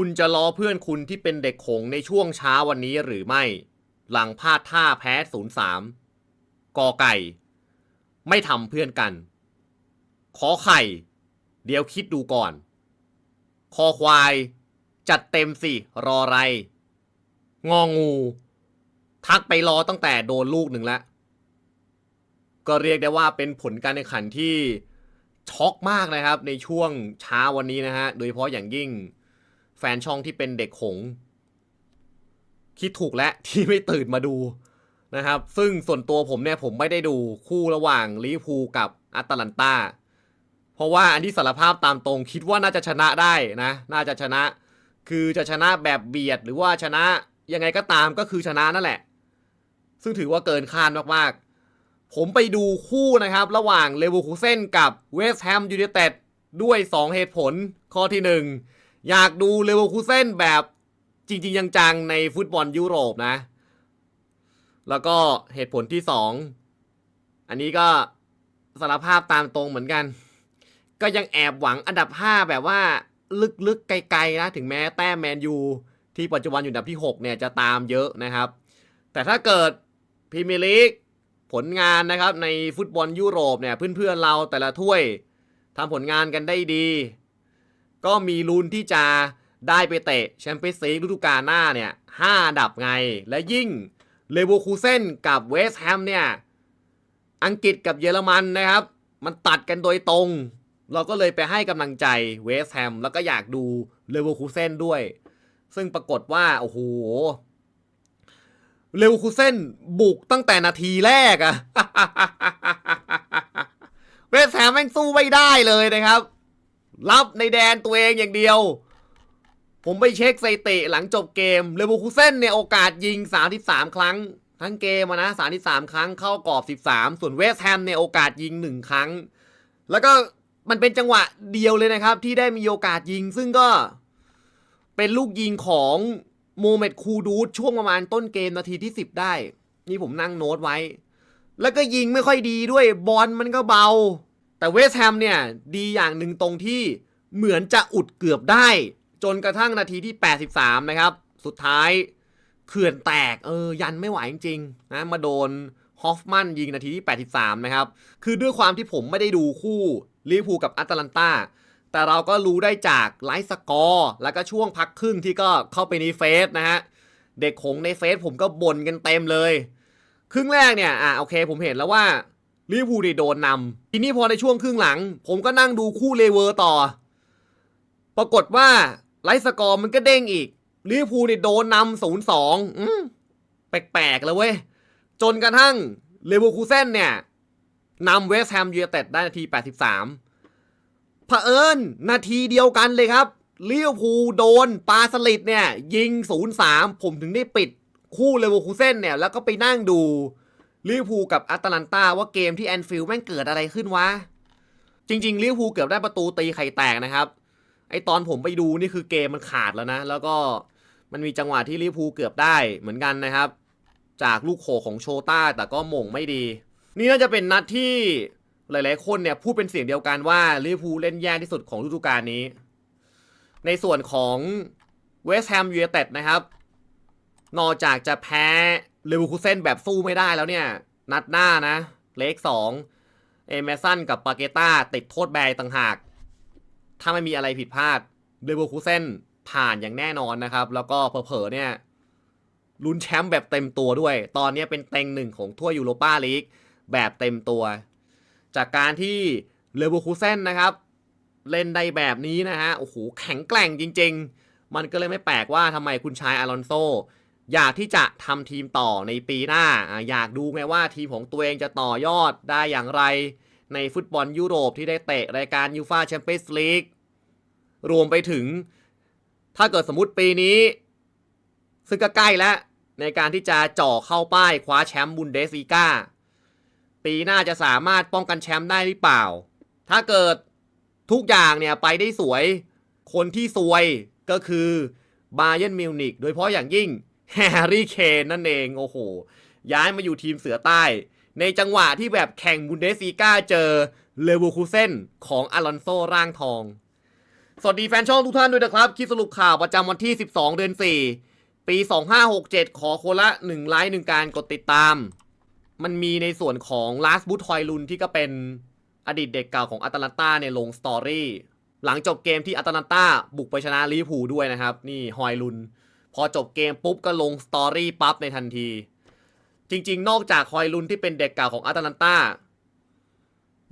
คุณจะล้อเพื่อนคุณที่เป็นเด็กขงในช่วงเช้าวันนี้หรือไม่ หลังพลาดท่าแพ้ศูนย์สามกอไก่ ไม่ทำเพื่อนกัน ขอไข่ เดี๋ยวคิดดูก่อน คอควาย จัดเต็มสิ รออะไร งองู ทักไปรอตั้งแต่โดนลูกหนึ่งแล้ว ก็เรียกได้ว่าเป็นผลการแข่งขันที่ช็อกมากนะครับในช่วงเช้าวันนี้นะฮะ โดยเฉพาะอย่างยิ่ง แฟนช่องที่เป็นเด็กหง คิดถูกแล้วที่ไม่ตื่นมาดูนะครับ ซึ่งส่วนตัวผมเนี่ยผมไม่ได้ดูคู่ระหว่างลิเวอร์พูลกับอัตแลนตาเพราะว่าอันที่สารภาพตามตรงคิดว่าน่าจะชนะได้นะ น่าจะชนะ คือจะชนะแบบเบียดหรือว่าชนะยังไงก็ตามก็คือชนะนั่นแหละ ซึ่งถือว่าเกินคาดมากๆ ผมไปดูคู่นะครับ ระหว่างเลเวอร์คูเซนกับเวสต์แฮมยูไนเต็ดด้วย 2 เหตุผลข้อที่ 1 อยากดูเลเวอร์คูเซนแบบจริง ๆ จังๆในฟุตบอลยุโรปนะ แล้วก็เหตุผลที่2อันนี้ก็สารภาพตามตรงเหมือนกัน ก็ยังแอบหวังอันดับ 5 แบบว่าลึกๆ ไกลๆ นะ ถึงแม้แต้มแมนยูที่ปัจจุบันอยู่อันดับที่ 6 เนี่ยจะตามเยอะนะครับ แต่ถ้าเกิดพรีเมียร์ลีกผลงานนะครับในฟุตบอลยุโรปเนี่ยเพื่อนๆเราแต่ละถ้วยทำผลงานกันได้ดี ก็มีลุ้นที่จะได้ไปเตะแชมเปี้ยนส์ลีกฤดูกาลหน้าเนี่ยห้าดับไง และยิ่งเลเวอร์คูเซนกับเวสต์แฮมเนี่ย อังกฤษกับเยอรมันนะครับ มันตัดกันโดยตรง เราก็เลยไปให้กำลังใจเวสต์แฮมแล้วก็อยากดูเลเวอร์คูเซนด้วย ซึ่งปรากฏว่า โอ้โหเลเวอร์คูเซนบุกตั้งแต่นาทีแรกอะเวสต์แฮมแม่งสู้ไม่ได้เลยนะครับ รับในแดนตัวเองอย่างเดียว ผมไปเช็คสถิติหลังจบเกมเลเวอร์คูเซนเนี่ยโอกาสยิง 33 ครั้ง ทั้งเกมอะนะ33 ครั้งเข้ากรอบ 13 ส่วนเวสต์แฮมเนี่ยโอกาสยิง 1 ครั้ง แล้วก็มันเป็นจังหวะเดียวเลยนะครับ ที่ได้มีโอกาสยิง ซึ่งก็เป็นลูกยิงของโมเมดคูดูดช่วงประมาณต้นเกมนาทีที่ 10 ได้ นี่ผมนั่งโน้ตไว้ แล้วก็ยิงไม่ค่อยดีด้วยบอลมันก็เบา แต่เวสแฮมเนี่ยดีอย่างหนึ่งตรงที่เหมือนจะอุดเกือบได้ จนกระทั่งนาทีที่ 83 นะครับ สุดท้ายเขื่อนแตกเออยันไม่ไหวจริงๆนะมาโดนฮอฟมันยิงนาทีที่ 83 นะครับ คือด้วยความที่ผมไม่ได้ดูคู่ลิเวอร์พูลกับแอตแลนตาแต่เราก็รู้ได้จากไลฟ์สกอร์ แล้วก็ช่วงพักครึ่งที่ก็เข้าไปในเฟซนะฮะ เด็กของในเฟซผมก็บ่นกันเต็มเลย ครึ่งแรกเนี่ย อะโอเคผมเห็นแล้วว่า ลิเวอร์พูลได้โดนนำทีนี้พอในช่วงครึ่งหลัง ผมก็นั่งดูคู่เลเวอร์ต่อ ปรากฏว่าไลฟ์สกอร์มันก็เด้งอีกลิเวอร์พูลเนี่ยโดนนำศูนย์สองแปลกๆเลยเว้ย จนกระทั่งเลเวอร์คูเซนเนี่ยนำเวสต์แฮมยูไนเต็ดได้นาที 83เผอิญนาทีเดียวกันเลยครับลิเวอร์พูลโดนปาสลิดเนี่ย ยิง 0-3 ผมถึงได้ปิดคู่เลเวอร์คูเซนเนี่ย แล้วก็ไปนั่งดู ลิเวอร์พูลกับแอตแลนตาว่าเกมที่แอนฟิลด์แม่งเกิดอะไรขึ้นวะ จริงๆลิเวอร์พูลเกือบได้ประตูตีไข่แตกนะครับ ไอตอนผมไปดูนี่คือเกมมันขาดแล้วนะ แล้วก็มันมีจังหวะที่ลิเวอร์พูลเกือบได้เหมือนกันนะครับ จากลูกโขของโชต้าแต่ก็หม่งไม่ดี นี่น่าจะเป็นนัดที่หลายๆ คนเนี่ยพูดเป็นเสียงเดียวกันว่าลิเวอร์พูลเล่นแย่ที่สุดของฤดูกาลนี้ ในส่วนของเวสต์แฮมยูไนเต็ดนะครับ นอกจากจะแพ้ เลเวอร์คูเซนแบบสู้ไม่ได้แล้วเนี่ย นัดหน้านะ เลขสองเอเมสันกับปาเกต้าติดโทษแบนต่างหาก ถ้าไม่มีอะไรผิดพลาดเลเวอร์คูเซนผ่านอย่างแน่นอนนะครับ แล้วก็เผลอๆเนี่ยลุ้นแชมป์แบบเต็มตัวด้วย ตอนนี้เป็นเต็งหนึ่งของทั่วยูโรปาลีกแบบเต็มตัว จากการที่เลเวอร์คูเซนนะครับ เล่นได้แบบนี้นะฮะ โอ้โห แข็งแกร่งจริง ๆ มันก็เลยไม่แปลกว่าทำไมคุณชายอารอนโซ อยากที่จะทำทีมต่อในปีหน้า อยากดูไงว่าทีมของตัวเองจะต่อยอดได้อย่างไร ในฟุตบอลยุโรปที่ได้เตะรายการยูฟาแชมเปี้ยนส์ลีกรวมไปถึง ถ้าเกิดสมมติปีนี้ ซึ่งก็ใกล้แล้ว ในการที่จะจ่อเข้าป้ายคว้าแชมป์บุนเดสลีกาปีหน้าจะสามารถป้องกันแชมป์ได้หรือเปล่า ถ้าเกิดทุกอย่างเนี่ยไปได้สวย คนที่ซวยก็คือบาเย r n นมิวนิกโดยเฉพาะอย่างยิ่ง แฮร์รี่เคนนั่นเองโอ้โห ย้ายมาอยู่ทีมเสือใต้ ในจังหวะที่แบบแข่งบุนเดสลีกาเจอเลเวอร์คูเซนของอลอนโซร่างทอง สวัสดีแฟนช่องทุกท่านด้วยนะครับคลิปสรุปข่าวประจำวันที่ 12 เดือน 4 ปี 2567 ขอคนละ 1 ไลค์1การกดติดตาม มันมีในส่วนของลาสบูทฮอยลุนที่ก็เป็นอดีตเด็กเก่าของอัตแลนตาเนี่ยลงสตอรี่หลังจบเกมที่อัตแลนตาบุกไปชนะลิเวอร์พูลด้วยนะครับ นี่ฮอยลุน พอจบเกมปุ๊บก็ลงสตอรี่ปั๊บในทันที จริง ๆ นอกจากฮอยลุนที่เป็นเด็กเก่าของอัตแลนตา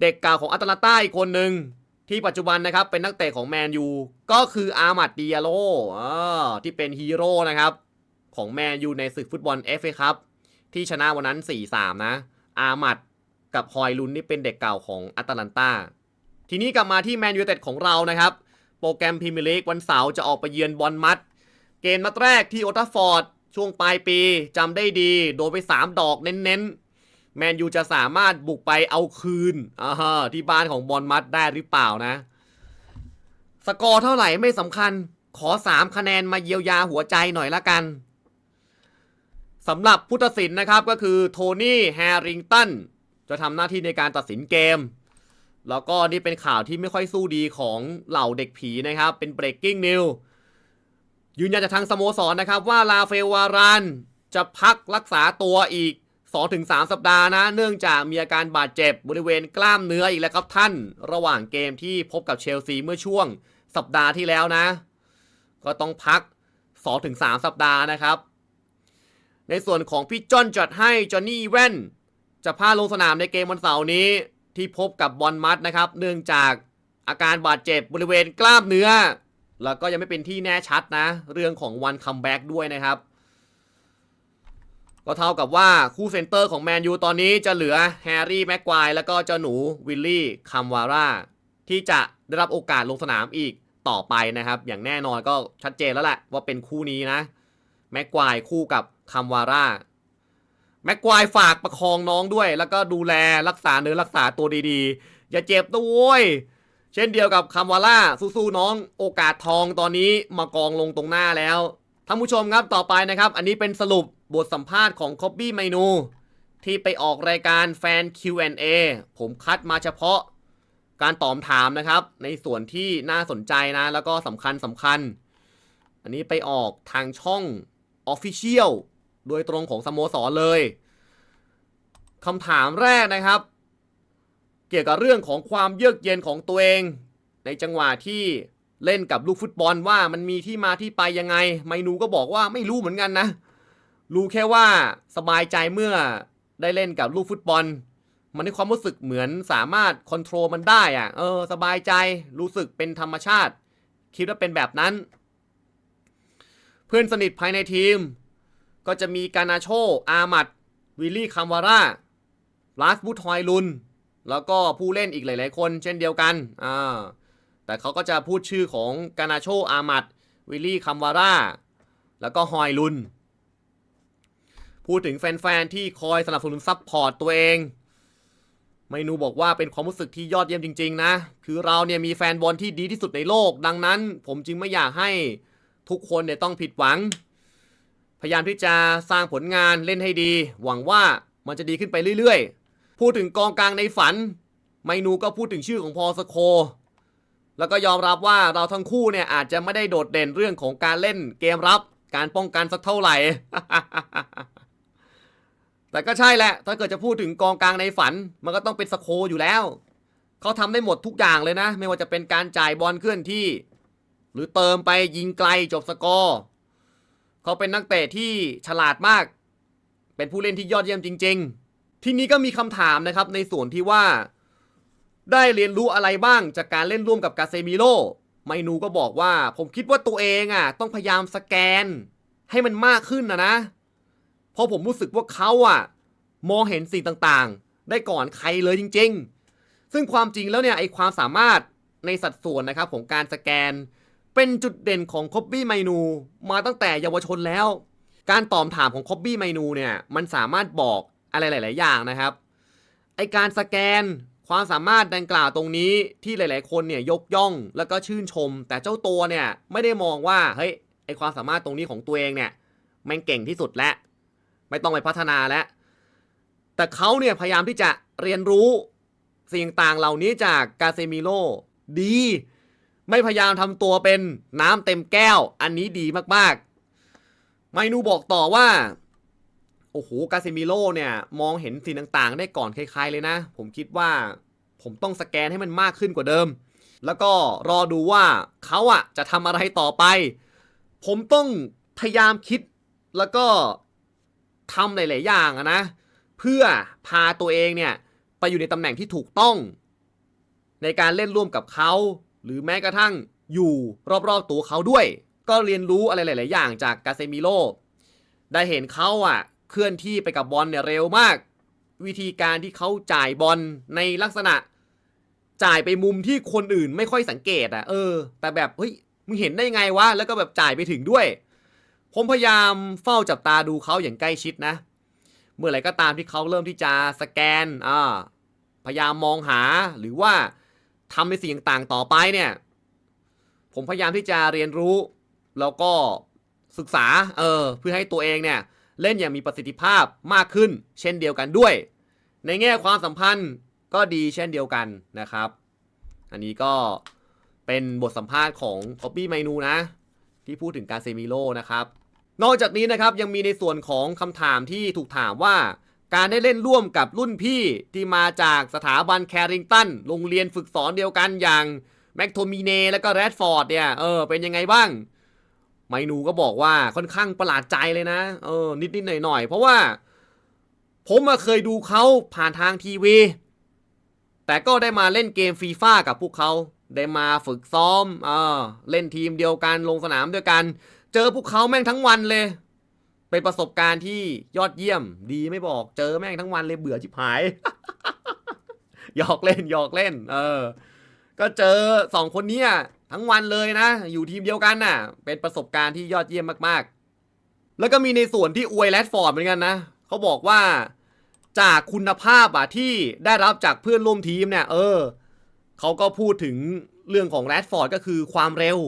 เด็กเก่าของอัตแลนตาอีกคนหนึ่งที่ปัจจุบันนะครับเป็นนักเตะของแมนยูก็คืออาร์มัดดิอาโลอ่ที่เป็นฮีโร่นะครับ ของแมนยูในศึกฟุตบอลเอฟเอครับที่ชนะวันนั้น 4-3 นะ อาร์มัดกับฮอยลุนนี่เป็นเด็กเก่าของอัตแลนตาทีนี้กลับมาที่แมนยูเต็ดของเรานะครับ โปรแกรมพรีเมียร์ลีกวันเสาร์จะออกไปเยือนบอลมัด เกมนัดแรกที่โอทัฟฟอร์ด ช่วงปลายปีจำได้ดี โดนไป 3 ดอกเน้นๆ แมนยูจะสามารถบุกไปเอาคืนอ่าที่บ้านของบอลมัดได้หรือเปล่านะ สกอร์เท่าไหร่ไม่สำคัญ ขอ 3 คะแนนมาเยียวยาหัวใจหน่อยละกันสำหรับผู้ตัดสินนะครับก็คือโทนี่แฮริงตันจะทำหน้าที่ในการตัดสินเกม แล้วก็นี่เป็นข่าวที่ไม่ค่อยสู้ดีของเหล่าเด็กผีนะครับ เป็น breaking news ยืนยันจากทางสโมสรนะครับว่าลาเฟวารานจะพักรักษาตัวอีก 2-3 สัปดาห์นะ เนื่องจากมีอาการบาดเจ็บบริเวณกล้ามเนื้ออีกแล้วครับท่าน ระหว่างเกมที่พบกับเชลซีเมื่อช่วงสัปดาห์ที่แล้วนะ ก็ต้องพัก 2-3 สัปดาห์นะครับ ในส่วนของพี่จอนจัดให้จอห์นนี่แว่น จะพาลงสนามในเกมวันเสาร์นี้ที่พบกับบอลมัดนะครับ เนื่องจากอาการบาดเจ็บบริเวณกล้ามเนื้อ แล้วก็ยังไม่เป็นที่แน่ชัดนะ เรื่องของวันคัมแบ็กด้วยนะครับ ก็เท่ากับว่าคู่เซนเตอร์ของแมนยูตอนนี้จะเหลือแฮร์รี่แม็กควายแล้วก็เจ้าหนูวิลลี่คัมวาร่าที่จะได้รับโอกาสลงสนามอีกต่อไปนะครับ อย่างแน่นอนก็ชัดเจนแล้วแหละว่าเป็นคู่นี้นะ แม็กควายคู่กับคัมวาร่าแม็กควายฝากประคองน้องด้วย แล้วก็ดูแลรักษาเนื้อรักษาตัวดีๆ อย่าเจ็บตัวโว้ย เช่นเดียวกับคำวาล่าสู้ๆน้องโอกาสทองตอนนี้มากองลงตรงหน้าแล้วท่านผู้ชมครับต่อไปนะครับ อันนี้เป็นสรุปบทสัมภาษณ์ของคอบบี้ไมนูที่ไปออกรายการแฟน Q&A ผมคัดมาเฉพาะการตอบถามนะครับ ในส่วนที่น่าสนใจนะ แล้วก็สำคัญสำคัญ อันนี้ไปออกทางช่อง Official โดยตรงของสโมสรเลยคำถามแรกนะครับ กี่ยวกับเรื่องของความเยือกเย็นของตัวเอง ในจังหวะที่เล่นกับลูกฟุตบอลว่ามันมีที่มาที่ไปยังไง ไมนูก็บอกว่าไม่รู้เหมือนกันนะ รู้แค่ว่าสบายใจเมื่อได้เล่นกับลูกฟุตบอล มันในความรู้สึกเหมือนสามารถคอนโทรลมันได้อะเออ สบายใจรู้สึกเป็นธรรมชาติ คิดว่าเป็นแบบนั้น เพื่อนสนิทภายในทีม ก็จะมีกานาโช อามัดวิลลี่คัมวาร่าลาสบูทอยลุน แล้วก็ผู้เล่นอีกหลาย ๆ คนเช่นเดียวกันอ่าแต่เขาก็จะพูดชื่อของกานาโชอามัดวิลลี่คัมวาร่าแล้วก็ฮอยลุน พูดถึงแฟน ๆ ที่คอยสนับสนุนซับพอร์ตตัวเองไมนูบอกว่าเป็นความรู้สึกที่ยอดเยี่ยมจริง ๆ นะ คือเราเนี่ยมีแฟนบอลที่ดีที่สุดในโลก ดังนั้น ผมจึงไม่อยากให้ทุกคนเนี่ยต้องผิดหวัง พยายามที่จะสร้างผลงานเล่นให้ดี หวังว่ามันจะดีขึ้นไปเรื่อย ๆ พูดถึงกองกลางในฝัน ไมนูก็พูดถึงชื่อของพอสโค แล้วก็ยอมรับว่าเราทั้งคู่เนี่ยอาจจะไม่ได้โดดเด่นเรื่องของการเล่นเกมรับ การป้องกันสักเท่าไหร่ แต่ก็ใช่แหละ ถ้าเกิดจะพูดถึงกองกลางในฝัน มันก็ต้องเป็นสโคอยู่แล้ว เขาทำได้หมดทุกอย่างเลยนะ ไม่ว่าจะเป็นการจ่ายบอลเคลื่อนที่ หรือเติมไปยิงไกลจบสกอร์ เขาเป็นนักเตะที่ฉลาดมาก เป็นผู้เล่นที่ยอดเยี่ยมจริง ๆ ทีนี้ก็มีคำถามนะครับในส่วนที่ว่า ได้เรียนรู้อะไรบ้างจากการเล่นร่วมกับกาเซมิโลไมนูก็บอกว่า ผมคิดว่าตัวเองอะ ต้องพยายามสแกน ให้มันมากขึ้นนะนะ เพราะผมรู้สึกว่าเขาอะ มองเห็นสิ่งต่างๆ ได้ก่อนใครเลยจริง ๆ ซึ่งความจริงแล้วเนี่ยไอความสามารถในสัดส่วนนะครับของการสแกน เป็นจุดเด่นของคอบบี้ไมนูมาตั้งแต่เยาวชนแล้ว การตอบถามของคอบบี้ไมนูเนี่ยมันสามารถบอก อะไรหลาย ๆ อย่างนะครับ ไอการสแกนความสามารถดังกล่าวตรงนี้ที่หลาย ๆ คนเนี่ยยกย่องแล้วก็ชื่นชม แต่เจ้าตัวเนี่ยไม่ได้มองว่าเฮ้ยไอความสามารถตรงนี้ของตัวเองเนี่ยแม่งเก่งที่สุดแล้วไม่ต้องไปพัฒนาแล้ว แต่เขาเนี่ยพยายามที่จะเรียนรู้สิ่งต่างเหล่านี้จากกาเซมิโลดี ไม่พยายามทำตัวเป็นน้ำเต็มแก้ว อันนี้ดีมากๆ ไมนูบอกต่อว่า โอ้โหกาเซมิโลเนี่ย มองเห็นสิ่งต่างๆ ได้ก่อนใครๆเลยนะ ผมคิดว่าผมต้องสแกนให้มันมากขึ้นกว่าเดิม แล้วก็รอดูว่าเขาอะจะทำอะไรต่อไป ผมต้องพยายามคิดแล้วก็ทำหลาย ๆ อย่างนะ เพื่อพาตัวเองเนี่ย ไปอยู่ในตำแหน่งที่ถูกต้อง ในการเล่นร่วมกับเขา หรือแม้กระทั่งอยู่รอบ ๆ ตัวเขาด้วย ก็เรียนรู้อะไรหลาย ๆ อย่างจากกาเซมิโลได้เห็นเขาอะ เคลื่อนที่ไปกับบอลเนี่ยเร็วมาก วิธีการที่เขาจ่ายบอลในลักษณะ จ่ายไปมุมที่คนอื่นไม่ค่อยสังเกตอะ เออ แต่แบบเฮ้ยมึงเห็นได้ไงวะแล้วก็แบบจ่ายไปถึงด้วย ผมพยายามเฝ้าจับตาดูเขาอย่างใกล้ชิดนะ เมื่อไหร่ก็ตามที่เขาเริ่มที่จะสแกนอ่าพยายามมองหาหรือว่าทำในสิ่งต่างๆต่อไปเนี่ย ผมพยายามที่จะเรียนรู้ แล้วก็ศึกษา เออ เพื่อให้ตัวเองเนี่ย เล่นอย่างมีประสิทธิภาพมากขึ้น เช่นเดียวกันด้วย ในแง่ความสัมพันธ์ก็ดีเช่นเดียวกันนะครับ อันนี้ก็เป็นบทสัมภาษณ์ของคอปปี้ไมนูนะ ที่พูดถึงการเซมิโลนะครับ นอกจากนี้นะครับยังมีในส่วนของคำถามที่ถูกถามว่าการได้เล่นร่วมกับรุ่นพี่ที่มาจากสถาบันแคริงตันโรงเรียนฝึกสอนเดียวกันอย่างแม็กโทมิเนและก็แรดฟอร์ดเนี่ยเออเป็นยังไงบ้าง ไมนูก็บอกว่าค่อนข้างประหลาดใจเลยนะ เออ นิดๆหน่อยๆเพราะว่า ผมมาเคยดูเขาผ่านทางทีวี แต่ก็ได้มาเล่นเกมฟีฟ่ากับพวกเขาได้มาฝึกซ้อม เออ เล่นทีมเดียวกันลงสนามด้วยกัน เจอพวกเขาแม่งทั้งวันเลย เป็นประสบการณ์ที่ยอดเยี่ยม ดีไม่บอก เจอแม่งทั้งวันเลยเบื่อชิบหาย หยอกเล่นหยอกเล่น เออ ก็เจอสองคนเนี้ย ทั้งวันเลยนะ อยู่ทีมเดียวกันน่ะ เป็นประสบการณ์ที่ยอดเยี่ยมมากๆ แล้วก็มีในส่วนที่อวยแรดฟอร์ดเหมือนกันนะเขาบอกว่าจากคุณภาพอะที่ได้รับจากเพื่อนร่วมทีมเนี่ย เออเขาก็พูดถึงเรื่องของแรดฟอร์ดก็คือความเร็ว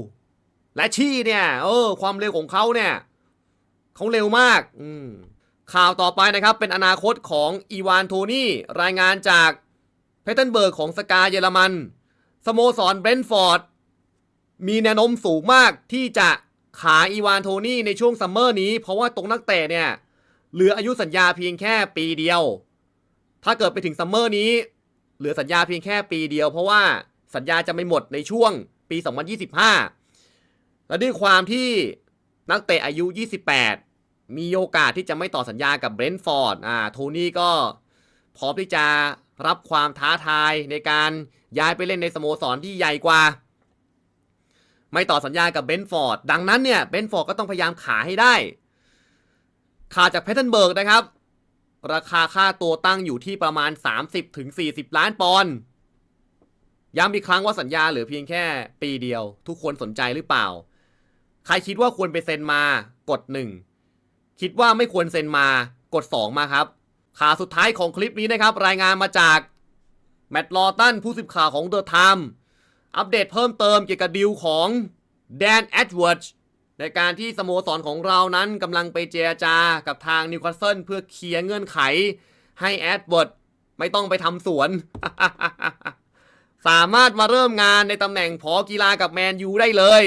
และชี่เนี่ย เออ ความเร็วของเขาเนี่ยเขาเร็วมาก อืมข่าวต่อไปนะครับ เป็นอนาคตของอีวานโทนี่รายงานจากเพเทนเบิร์กของสกาเยอรมันสโมสรเบรนท์ฟอร์ด มีแนวโน้มสูงมากที่จะขายอีวานโทนี่ในช่วงซัมเมอร์นี้ เพราะว่าตรงนักเตะเนี่ยเหลืออายุสัญญาเพียงแค่ปีเดียว ถ้าเกิดไปถึงซัมเมอร์นี้ เหลือสัญญาเพียงแค่ปีเดียว เพราะว่าสัญญาจะไม่หมดในช่วงปี 2025 และด้วยความที่นักเตะอายุ 28 มีโอกาสที่จะไม่ต่อสัญญากับเบรนท์ฟอร์ดอ่าโทนี่ก็พร้อมที่จะรับความท้าทายในการย้ายไปเล่นในสโมสรที่ใหญ่กว่า ไม่ต่อสัญญากับเบนฟอร์ดดังนั้นเนี่ยเบนฟอร์ดก็ต้องพยายามขายให้ได้ ขาจากเพทเทนเบิร์กนะครับ ราคาค่าตัวตั้งอยู่ที่ประมาณ 30-40ถึงล้านปอนด์ย้ำอีกครั้งว่าสัญญาเหลือเพียงแค่ปีเดียว ทุกคนสนใจหรือเปล่า ใครคิดว่าควรไปเซ็นมากด 1 คิดว่าไม่ควรเซ็นมากด 2 มาครับข่าวสุดท้ายของคลิปนี้นะครับ รายงานมาจากแมตต์ลอตันผู้สื่อข่าวของ The Time อั อัปเดตเพิ่มเติมเกี่ยวกับดีลของแดนแอดเวิร์ดในการที่สโมสรของเรานั้นกำลังไปเจรจากับทางนิวคาสเซิลเพื่อเคลียร์เงื่อนไข ให้แอดเวิร์ดไม่ต้องไปทำสวน สามารถมาเริ่มงานในตำแหน่งพอกีฬากับแมนยูได้เลย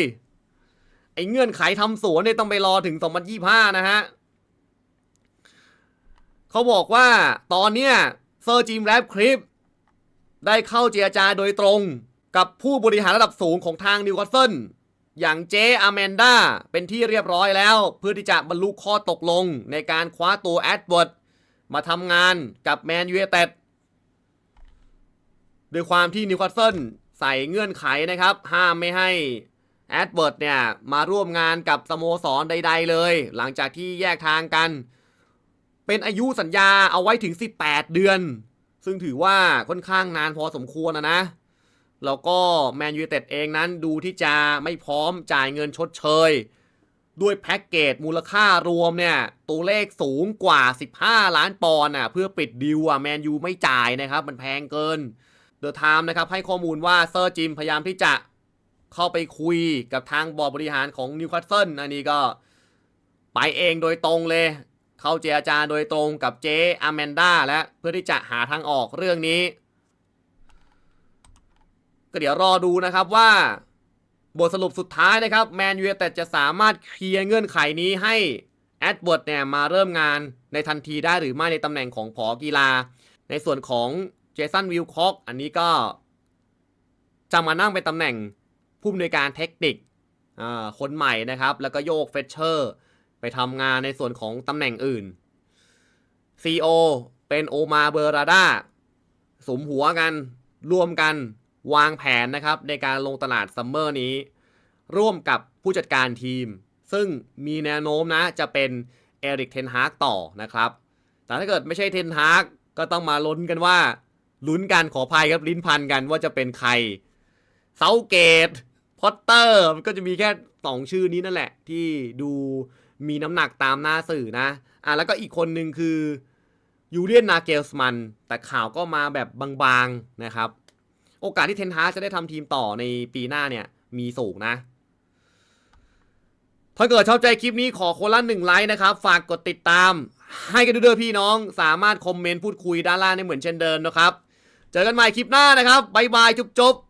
ไอ้เงื่อนไขทำสวนเนี่ยต้องไปรอถึง 2025 นะฮะเขาบอกว่าตอนเนี้ยเซอร์จิมแรปคลิป ได้เข้าเจรจาโดยตรง กับผู้บริหารระดับสูงของทางนิวคาสเซิลอย่างเจอาแมนดาเป็นที่เรียบร้อยแล้ว เพื่อที่จะบรรลุข้อตกลงในการคว้าตัวแอดเวิร์ดมาทำงานกับแมนยูไนเต็ดด้วยความที่นิวคาสเซิลใส่เงื่อนไขนะครับ ห้ามไม่ให้แอดเวิร์ดเนี่ยมาร่วมงานกับสโมสรใด ๆ เลย หลังจากที่แยกทางกัน เป็นอายุสัญญาเอาไว้ถึง 18 เดือน ซึ่งถือว่าค่อนข้างนานพอสมควรนะนะ แล้วก็แมนยูเต็ดเองนั้นดูที่จะไม่พร้อมจ่ายเงินชดเชย ด้วยแพ็กเกจมูลค่ารวมเนี่ย ตัวเลขสูงกว่า 15 ล้านปอนด์อะเพื่อปิดดิวอะแมนยูไม่จ่ายนะครับ มันแพงเกินเดอะไทม์นะครับให้ข้อมูลว่าเซอร์จิมพยายามที่จะเข้าไปคุยกับทางบอร์ดบริหารของนิวคาสเซิลอันนี้ก็ไปเองโดยตรงเลย เข้าเจรจาโดยตรงกับเจอาแมนด้าและเพื่อที่จะหาทางออกเรื่องนี้ ก็เดี๋ยวรอดูนะครับว่า บทสรุปสุดท้ายนะครับแมนยูแต่จะสามารถเคลียร์เงื่อนไขนี้ให้แอดเวิร์ดเนี่ยมาเริ่มงานในทันทีได้หรือไม่ในตำแหน่งของผอกีฬา ในส่วนของเจสันวิลคอกอันนี้ก็ จะมานั่งเป็นตำแหน่งผู้อำนวยการเทคนิคคนใหม่นะครับ แล้วก็โยกเฟชเชอร์ ไปทำงานในส่วนของตำแหน่งอื่น CEO เป็นโอมาเบอร์ราดาสมหัวกันร่วมกัน วางแผนนะครับในการลงตลาดซัมเมอร์นี้ ร่วมกับผู้จัดการทีม ซึ่งมีแนวโน้มนะจะเป็นเอริกเทนฮากต่อนะครับ แต่ถ้าเกิดไม่ใช่เทนฮากก็ต้องมาลุ้นกันว่าลุ้นกันขอภัยครับลิ้นพันกันว่าจะเป็นใครเซาเกตพอตเตอร์มันก็จะมีแค่สองชื่อนี้นั่นแหละ ที่ดูมีน้ำหนักตามหน้าสื่อนะอะแล้วก็อีกคนหนึ่งคือยูเลียนนาเกลสมัน แต่ข่าวก็มาแบบบางๆนะครับ โอกาสที่เทนฮาจะได้ทำทีมต่อในปีหน้าเนี่ย มีสูงนะ ถ้าเกิดชอบใจคลิปนี้ขอคนละหนึ่งไลค์นะครับ ฝากกดติดตาม ให้กันด้วยพี่น้อง สามารถคอมเมนต์พูดคุยด้านล่างได้เหมือนเช่นเดิมนะครับ เจอกันใหม่คลิปหน้านะครับ บ๊ายบายจุ๊บๆ